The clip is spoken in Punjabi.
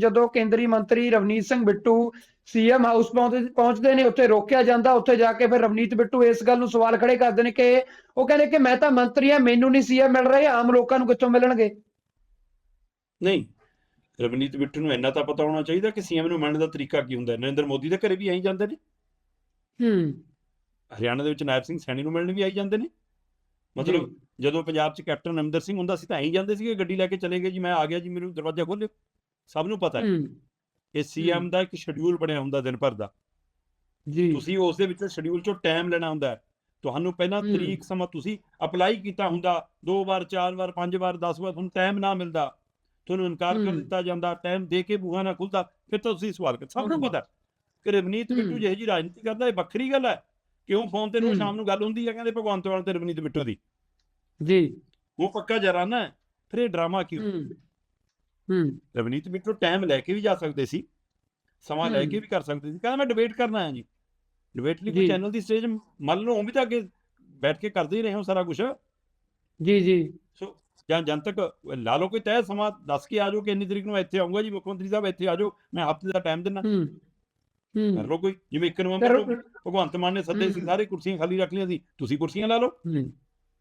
ਜਦੋਂ ਕੇਂਦਰੀ ਮੰਤਰੀ ਰਵਨੀਤ ਸਿੰਘ ਬਿੱਟੂ ਸੀਐਮ ਹਾਊਸ ਪਹੁੰਚਦੇ ਨੇ ਉੱਥੇ ਰੋਕਿਆ ਜਾਂਦਾ ਉੱਥੇ ਜਾ ਕੇ ਫਿਰ ਰਵਨੀਤ ਬਿੱਟੂ ਇਸ ਗੱਲ ਨੂੰ ਸਵਾਲ ਖੜੇ ਕਰਦੇ ਨੇ ਕਿ ਉਹ ਕਹਿੰਦੇ ਕਿ ਮੈਂ ਤਾਂ ਮੰਤਰੀ ਆ ਮੈਨੂੰ ਨਹੀਂ ਸੀਐਮ ਮਿਲ ਰਹੇ ਆਮ ਲੋਕਾਂ ਨੂੰ ਕਿੱਥੋਂ ਮਿਲਣਗੇ? ਨਹੀਂ ਰਵਨੀਤ ਬਿੱਟੂ ਨੂੰ ਇੰਨਾ ਤਾਂ ਪਤਾ ਹੋਣਾ ਚਾਹੀਦਾ ਕਿ ਸੀਐਮ ਨੂੰ ਮੰਨਣ ਦਾ ਤਰੀਕਾ ਕੀ ਹੁੰਦਾ ਹੈ। ਨਰਿੰਦਰ ਮੋਦੀ ਦੇ ਘਰੇ ਵੀ ਆਈ ਜਾਂਦੇ ਨੇ। ਹੂੰ। ਹਰਿਆਣਾ ਦੇ ਵਿੱਚ ਨਾਇਬ ਸਿੰਘ ਸੈਣੀ ਨੂੰ ਮਿਲਣ ਵੀ ਆਈ ਜਾਂਦੇ ਨੇ। ਮਤਲਬ ਜਦੋਂ ਪੰਜਾਬ 'ਚ ਕੈਪਟਨ ਅਮਰਿੰਦਰ ਸਿੰਘ ਹੁੰਦਾ ਸੀ ਤਾਂ ਆਈ ਜਾਂਦੇ ਸੀਗੇ ਗੱਡੀ ਲੈ ਕੇ ਚਲੇ ਗਏ ਜੀ ਮੈਂ ਆ ਗਿਆ ਜੀ ਮੈਨੂੰ ਦਰਵਾਜ਼ਾ ਖੋਲ੍ਹੋ ਸਭ ਨੂੰ ਪਤਾ ਹੈ ਹੂੰ। ਕਿ ਸੀਐਮ ਦਾ ਇੱਕ ਸ਼ਡਿਊਲ ਬਣਿਆ ਹੁੰਦਾ ਦਿਨ ਭਰ ਦਾ। ਜੀ। ਤੁਸੀਂ ਉਸ ਦੇ ਵਿੱਚੋਂ ਸ਼ਡਿਊਲ ਚੋਂ ਟਾਈਮ ਲੈਣਾ ਹੁੰਦਾ ਹੈ। ਤੁਹਾਨੂੰ ਪਹਿਲਾਂ। ਤਰੀਕ ਸਮਾਂ ਤੁਸੀਂ ਅਪਲਾਈ ਕੀਤਾ ਹੁੰਦਾ ਦੋ ਵਾਰ ਚਾਰ ਵਾਰ ਪੰਜ ਵਾਰ 10 ਵਾਰ ਤੁਹਾਨੂੰ ਟਾਈਮ ਨਾ ਮਿਲਦਾ। ਤੁਹਾਨੂੰ ਇਨਕਾਰ ਕਰ। ਦਿੱਤਾ ਜਾਂਦਾ ਟਾਈਮ ਦੇ ਕੇ ਬੂਹਾ ਨਾ ਖੁੱਲਦਾ ਫਿਰ ਤਾਂ ਤੁਸੀਂ ਸਵਾਲ ਕਰ ਸਭ ਨੂੰ। ਪਤਾ ਕਿ ਰਵਨੀਤ ਬਿੱਟੂ। ਜਿਹੇ ਜੀ ਰਾਜਨੀਤੀ ਕਰਦਾ ਇਹ ਵੱਖਰੀ ਗੱਲ ਹੈ। ਕਿਉਂ ਫੋਨ ਤੇ ਨੂੰ। ਸ਼ਾਮ ਨੂੰ ਗੱਲ ਹੁੰਦੀ ਹੈ ਕਹਿੰਦੇ ਭਗਵੰਤ ਮਾਨ ਤੇ ਰਵਨੀਤ ਬਿੱਟੂ ਦੀ। ਜੀ। ਉਹ ਪੱਕਾ ਜਰਾਨਾ ਹੈ ਫਿਰ ਇਹ ਡਰਾਮਾ ਕਿਉਂ ਹੂੰ। ਰਵਨੀਤ ਬਿੱਟੂ ਟਾਈਮ ਲੈ ਕੇ ਵੀ ਜਾ ਸਕਦੇ ਸੀ ਸਮਾਂ ਲੈ। ਕੇ ਵੀ ਕਰ ਸਕਦੇ ਸੀ। ਕਹਿੰਦਾ ਮੈਂ ਡਿਬੇਟ ਕਰਨਾ ਹੈ ਜੀ। ਡਿਬੇਟ ਲਈ ਕੋਈ। ਚੈਨਲ ਦੀ ਸਟੇਜ ਮੰਨ ਲਓ ਉਹ ਵੀ ਤਾਂ ਅੱਗੇ ਬੈਠ ਕੇ ਕਰਦੇ ਹੀ ਰਹੇ ਹੋ ਸਾਰਾ ਕੁਝ ਜੀ ਜੀ। ਸੋ ਜਾਂ ਜਨਤਕ ਲਾ ਲਓ ਕੋਈ ਤੈਅ ਸਮਾਂ ਦੱਸ ਕੇ ਆ ਜਾਓ ਕਿ ਇੰਨੀ ਤਰੀਕ ਨੂੰ ਇੱਥੇ ਆਉਂਗਾ ਜੀ ਮੁੱਖ ਮੰਤਰੀ ਸਾਹਿਬ ਇੱਥੇ ਆ ਜਾਓ ਮੈਂ ਹਫ਼ਤੇ ਦਾ ਟਾਈਮ ਦਿੰਦਾ। ਹੂੰ ਕਰ ਹੂੰ ਲਓ ਕੋਈ। ਜਿਵੇਂ 1 ਨਵੰਬਰ ਭਗਵੰਤ ਮਾਨ ਨੇ ਸੱਦੇ ਸੀ। ਸਾਰੇ ਕੁਰਸੀਆਂ ਖਾਲੀ ਰੱਖ ਲਈਆਂ ਸੀ ਤੁਸੀਂ ਕੁਰਸੀਆਂ ਲਾ ਲਓ।